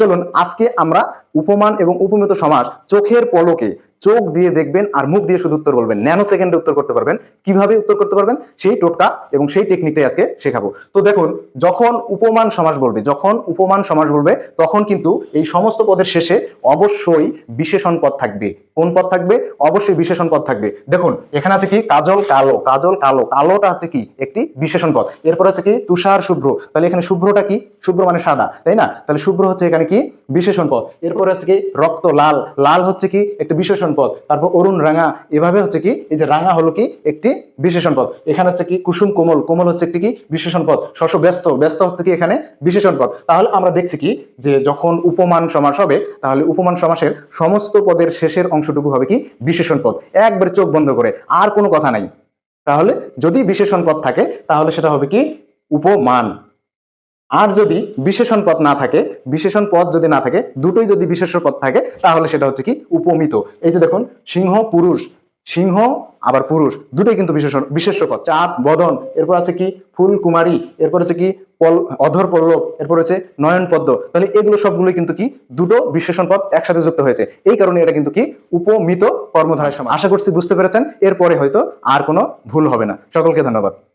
চলুন আজকে আমরা উপমান এবং উপমিত সমাস চোখের পলকে চোখ দিয়ে দেখবেন আর মুখ দিয়ে শুধু উত্তর বলবেন। ন্যানো সেকেন্ডে উত্তর করতে পারবেন। কীভাবে উত্তর করতে পারবেন? সেই টোটকা এবং সেই টেকনিকটাই আজকে শেখাবো। তো দেখুন, যখন উপমান সমাস বলবে, যখন উপমান সমাস বলবে, তখন কিন্তু এই সমস্ত পদের শেষে অবশ্যই বিশেষণ পদ থাকবে। কোন পদ থাকবে? অবশ্যই বিশেষণ পদ থাকবে। দেখুন, এখানে আছে কি? কাজল কালো। কাজল কালো। কালোটা হচ্ছে কি? একটি বিশেষণ পদ। এরপর আছে কি? তুষার শুভ্র। তাহলে এখানে শুভ্রটা কি? শুভ্র মানে সাদা, তাই না? তাহলে শুভ্র হচ্ছে এখানে কি? বিশেষণ পদ। এরপর হচ্ছে কি? রক্ত লাল। লাল হচ্ছে কি? একটি বিশেষণ পদ। তারপর অরুণ রাঙা, এভাবে হচ্ছে কি, এই যে রাঙা হলো কি, একটি বিশেষণ পদ। এখানে হচ্ছে কি, কুসুম, কোমল কোমল হচ্ছে একটি কি, বিশেষণ পদ। শস্য ব্যস্ত ব্যস্ত হচ্ছে কি এখানে বিশেষণ পদ। তাহলে আমরা দেখছি কি, যে যখন উপমান সমাস হবে, তাহলে উপমান সমাসের সমস্ত পদের শেষের অংশটুকু হবে কি, বিশেষণ পদ। একবার চোখ বন্ধ করে, আর কোনো কথা নাই। তাহলে যদি বিশেষণ পদ থাকে, তাহলে সেটা হবে কি, উপমান। আর যদি বিশেষণ পদ না থাকে, বিশেষণ পদ যদি না থাকে, দুটোই যদি বিশেষ পদ থাকে, তাহলে সেটা হচ্ছে কি? উপমিত। এই যে দেখুন, সিংহ, পুরুষ, সিংহ, আবার পুরুষ, দুটোই কিন্তু বিশেষণ বিশেষ পদ। চাঁদ, বদন, এরপর আছে কি? ফুল কুমারী এরপর আছে কি? পল, অধর পল্লব, এরপর হচ্ছে নয়ন পদ্ম। তাহলে এগুলো সবগুলোই কিন্তু কি? দুটো বিশেষণ পদ একসাথে যুক্ত হয়েছে। এই কারণে এটা কিন্তু কি? উপমিত কর্মধারের সময় আশা করছি বুঝতে পেরেছেন। এরপরে হয়তো আর কোনো ভুল হবে না। সকলকে ধন্যবাদ।